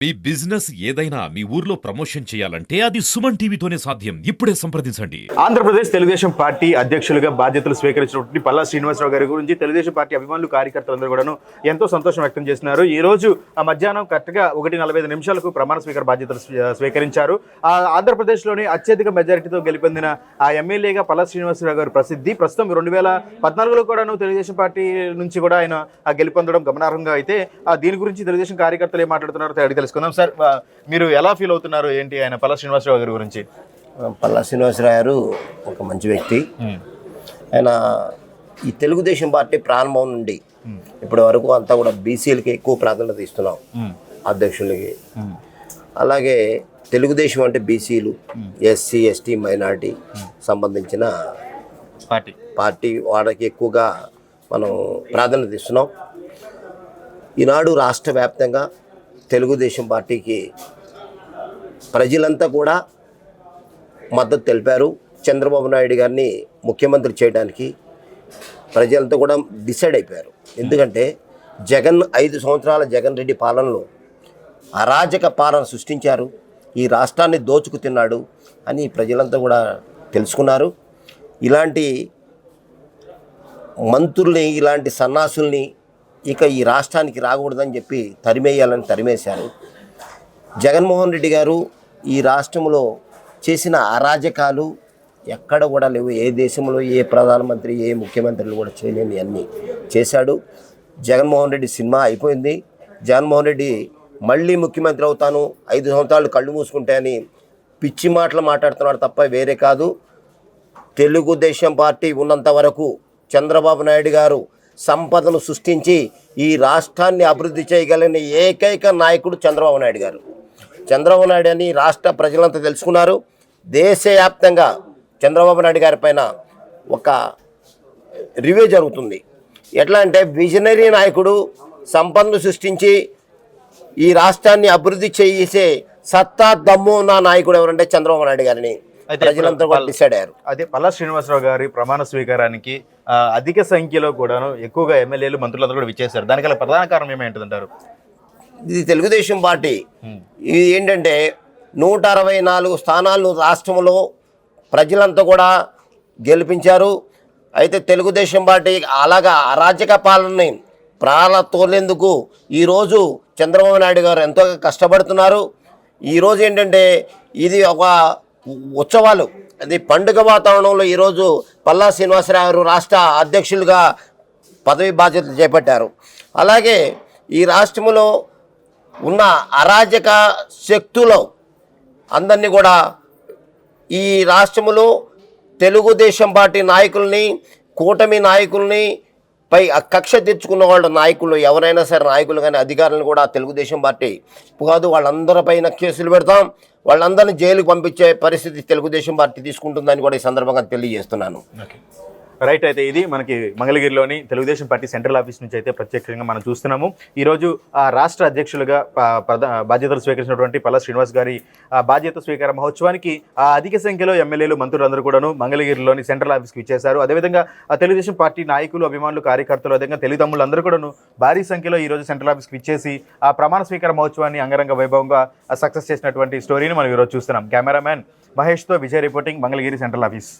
మీ business ఏదైనా మీ ఊర్లో promotion చేయాలంటే అది సుమన్ టీవీతోనే సాధ్యం. ఇప్పుడే సంప్రదించండి. ఆంధ్రప్రదేశ్ తెలుగుదేశం పార్టీ అధ్యక్షులుగా బాధ్యతలు స్వీకరించినటువంటి పల్లా శ్రీనివాసరావు గారి గురించి తెలుగుదేశం పార్టీ అభిమానులు కార్యకర్తలందరూ కూడాను ఎంతో సంతోషం వ్యక్తం చేస్తున్నారు. ఈ రోజు ఆ మధ్యాహ్నం కరెక్ట్గా ఒకటి నలభై ఐదు నిమిషాలకు ప్రమాణ స్వీకార బాధ్యతలు స్వీకరించారు. ఆ ఆంధ్రప్రదేశ్లోని అత్యధిక మెజారిటీతో గెలుపొందిన ఆ ఎమ్మెల్యేగా పల్లా శ్రీనివాసరావు గారి ప్రసిద్ధి. ప్రస్తుతం రెండు వేల పద్నాలుగులో కూడాను తెలుగుదేశం పార్టీ నుంచి కూడా ఆయన ఆ గెలుపొందడం గమనార్హంగా అయితే దీని గురించి తెలుగుదేశం కార్యకర్తలు ఏం మాట్లాడుతున్నారో తెలుసు తెలుసుకుందాం సార్ మీరు ఎలా ఫీల్ అవుతున్నారు? ఏంటి ఆయన పల్లా శ్రీనివాసరావు గారి గురించి? పల్లా శ్రీనివాసరావు గారు ఒక మంచి వ్యక్తి. ఆయన ఈ తెలుగుదేశం పార్టీ ప్రారంభం నుండి ఇప్పటి వరకు అంతా కూడా బీసీలకి ఎక్కువ ప్రాధాన్యత ఇస్తున్నాం అధ్యక్షులకి. అలాగే తెలుగుదేశం అంటే బీసీలు ఎస్సీ ఎస్టీ మైనార్టీ సంబంధించిన పార్టీ. పార్టీ వాళ్ళకి ఎక్కువగా మనం ప్రాధాన్యత ఇస్తున్నాం. ఈనాడు రాష్ట్ర వ్యాప్తంగా తెలుగుదేశం పార్టీకి ప్రజలంతా కూడా మద్దతు తెలిపారు. చంద్రబాబు నాయుడు గారిని ముఖ్యమంత్రి చేయడానికి ప్రజలంతా కూడా డిసైడ్ అయిపోయారు. ఎందుకంటే జగన్ ఐదు సంవత్సరాల జగన్ రెడ్డి పాలనలో అరాజక పాలన సృష్టించారు. ఈ రాష్ట్రాన్ని దోచుకు తిన్నాడు అని ప్రజలంతా కూడా తెలుసుకున్నారు. ఇలాంటి మంత్రుల్ని ఇలాంటి సన్నాసుల్ని ఇక ఈ రాష్ట్రానికి రాకూడదని చెప్పి తరిమేయాలని తరిమేశారు. జగన్మోహన్ రెడ్డి గారు ఈ రాష్ట్రంలో చేసిన అరాజకాలు ఎక్కడ కూడా లేవు. ఏ దేశంలో ఏ ప్రధానమంత్రి ఏ ముఖ్యమంత్రులు కూడా చేయలేని అన్నీ చేశాడు. జగన్మోహన్ రెడ్డి సినిమా అయిపోయింది. జగన్మోహన్ రెడ్డి మళ్ళీ ముఖ్యమంత్రి అవుతాను ఐదు సంవత్సరాలు కళ్ళు మూసుకుంటే అని పిచ్చి మాటలు మాట్లాడుతున్నాడు తప్ప వేరే కాదు. తెలుగుదేశం పార్టీ ఉన్నంత వరకు చంద్రబాబు నాయుడు గారు సంపదను సృష్టించి ఈ రాష్ట్రాన్ని అభివృద్ధి చేయగలిగిన ఏకైక నాయకుడు చంద్రబాబు నాయుడు గారు. చంద్రబాబు నాయుడు అని రాష్ట్ర ప్రజలంతా తెలుసుకున్నారు. దేశవ్యాప్తంగా చంద్రబాబు నాయుడు గారి పైన ఒక రివ్యూ జరుగుతుంది. ఎట్లా అంటే విజనరీ నాయకుడు సంపదను సృష్టించి ఈ రాష్ట్రాన్ని అభివృద్ధి చేసే సత్తా దమ్ము ఉన్న నాయకుడు ఎవరంటే చంద్రబాబు నాయుడు గారిని. ప్రజలంతా కూడా డిసైడ్ అయ్యారు. అదే పల్లా శ్రీనివాసరావు గారి ప్రమాణ స్వీకారానికి అధిక సంఖ్యలో కూడాను ఎక్కువగా ఎమ్మెల్యేలు మంత్రులందరూ కూడా విచ్చేశారు. దానికి ప్రధాన కారణం ఏమేంటిదంటారు ఇది తెలుగుదేశం పార్టీ. ఇది ఏంటంటే నూట అరవై నాలుగు స్థానాలు రాష్ట్రంలో ప్రజలంతా కూడా గెలిపించారు. అయితే తెలుగుదేశం పార్టీ అలాగా అరాజక పాలనని ప్రాణ తోలేందుకు ఈరోజు చంద్రబాబు నాయుడు గారు ఎంతో కష్టపడుతున్నారు. ఈరోజు ఏంటంటే ఇది ఒక ఉత్సవాలు. అది పండుగ వాతావరణంలో ఈరోజు పల్లా శ్రీనివాసరావు రాష్ట్ర అధ్యక్షులుగా పదవి బాధ్యతలు చేపట్టారు. అలాగే ఈ రాష్ట్రంలో ఉన్న అరాజక శక్తులు అందరినీ కూడా ఈ రాష్ట్రములో తెలుగుదేశం పార్టీ నాయకుల్ని కూటమి నాయకుల్ని పై ఆ కక్ష తెచ్చుకున్న వాళ్ళ నాయకులు ఎవరైనా సరే నాయకులు కానీ అధికారులను కూడా తెలుగుదేశం పార్టీ కాదు వాళ్ళందరిపైన కేసులు పెడతాం. వాళ్ళందరినీ జైలుకు పంపించే పరిస్థితి తెలుగుదేశం పార్టీ తీసుకుంటుందని కూడా ఈ సందర్భంగా తెలియజేస్తున్నాను. రైట్ అయితే ఇది మనకి మంగళగిరిలోని తెలుగుదేశం పార్టీ సెంట్రల్ ఆఫీస్ నుంచి అయితే ప్రత్యక్షంగా మనం చూస్తున్నాము. ఈరోజు ఆ రాష్ట్ర అధ్యక్షులుగా బాధ్యతలు స్వీకరించినటువంటి పల్లా శ్రీనివాస్ గారి ఆ బాధ్యత స్వీకార మహోత్సవానికి ఆ అధిక సంఖ్యలో ఎమ్మెల్యేలు మంత్రులందరూ కూడాను మంగళగిరిలోని సెంట్రల్ ఆఫీస్కి ఇచ్చేశారు అదేవిధంగా ఆ తెలుగుదేశం పార్టీ నాయకులు అభిమానులు కార్యకర్తలు అదేవిధంగా తెలుగు తమ్ముళ్ళు అందరూ కూడాను భారీ సంఖ్యలో ఈరోజు సెంట్రల్ ఆఫీస్కి ఇచ్చేసి ఆ ప్రమాణ స్వీకార మహోత్సవాన్ని అంగరంగ వైభవంగా సక్సెస్ చేసినటువంటి స్టోరీని మనం ఈరోజు చూస్తున్నాం. Cameraman మహేష్తో Vijay reporting Mangalagiri central office.